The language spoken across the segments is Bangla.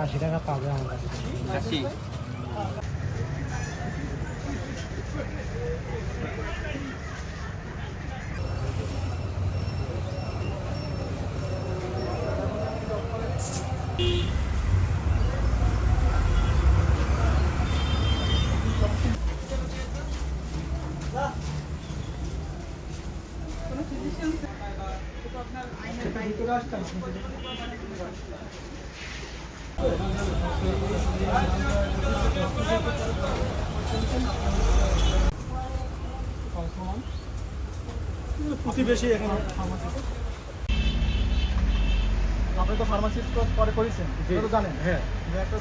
আশি টাকা পাবে আমার কাছে প্রতিবেশী এখানে ফার্মাসিতে আপনি তো ফার্মাসিস্ট কোর্স পরে করেছেন তো জানেন হ্যাঁ একটা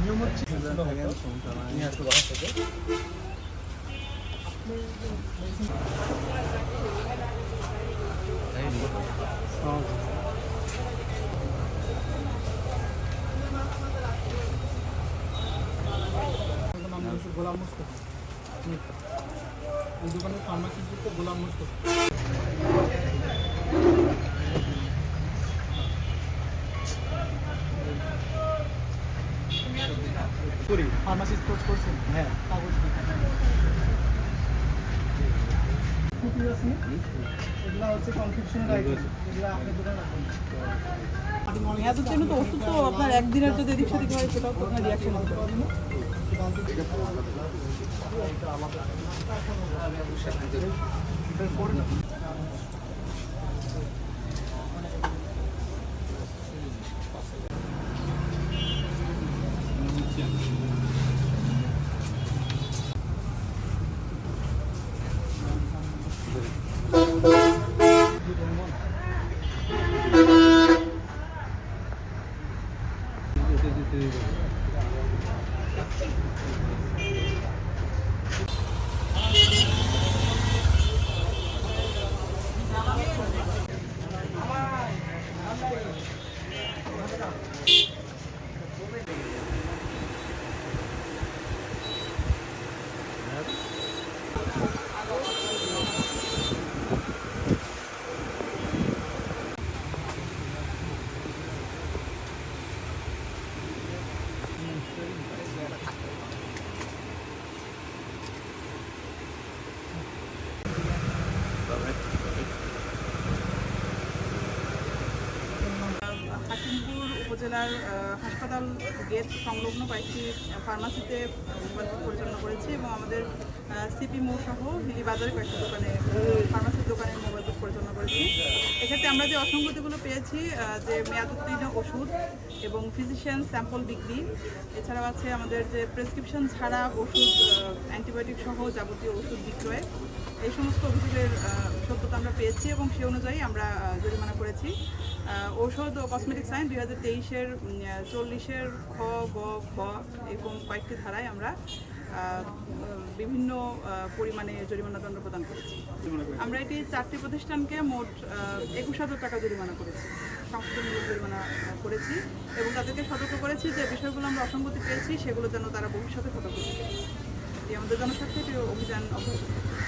নিয়ম হচ্ছে গোলাম মুস্তফা। এই দোকানের ফার্মাসিস্ট হচ্ছে গোলাম মুস্তফা ফার্মাসিস্ট কোর্স করছেন? হ্যাঁ। কাগজ কপি আছে না? হচ্ছে কনফিউশনের আইটেম এগুলো আপনার দোকানে রাখবেন মেয়াদের জন্য তো ওষুধ তো আপনার একদিনের যদি এদিক সেদিক হয় সেটাও তো আপনার রিয়াকশন হতে পারে হাকিমপুর 메시지 드리고 উপজেলার হাসপাতাল গেট সংলগ্ন কয়েকটি ফার্মাসিতে পরিচালনা করেছি এবং আমাদের সিপি মো সহ হিলি বাজারে কয়েকটি দোকানে ফার্মাসির দোকানে মোবাইল পরিচালনা করেছি। এক্ষেত্রে আমরা যে অসঙ্গতিগুলো পেয়েছি যে মেয়াদ উত্তীর্ণ ওষুধ এবং ফিজিশিয়ান স্যাম্পল বিক্রি, এছাড়াও আছে আমাদের যে প্রেসক্রিপশন ছাড়া ওষুধ অ্যান্টিবায়োটিক সহ যাবতীয় ওষুধ বিক্রয়, এই সমস্ত অভিযোগের সত্যতা আমরা পেয়েছি এবং সে অনুযায়ী আমরা জরিমানা করেছি। ঔষধ ও কসমেটিক সাইন দুই হাজার তেইশের চল্লিশের খ গ খ এরকম কয়েকটি ধারায় আমরা বিভিন্ন পরিমাণে জরিমানা দণ্ড প্রদান করেছি। আমরা এটি চারটি প্রতিষ্ঠানকে মোট একুশ হাজার টাকা জরিমানা করেছি সংশোধনমূলক জরিমানা করেছি এবং তাদেরকে সতর্ক করেছি যে বিষয়গুলো আমরা অসঙ্গতি পেয়েছি সেগুলো যেন তারা ভবিষ্যতে সতর্ক থাকে। এই আমাদের জনস্বার্থে এটি অভিযান অব্যাহত।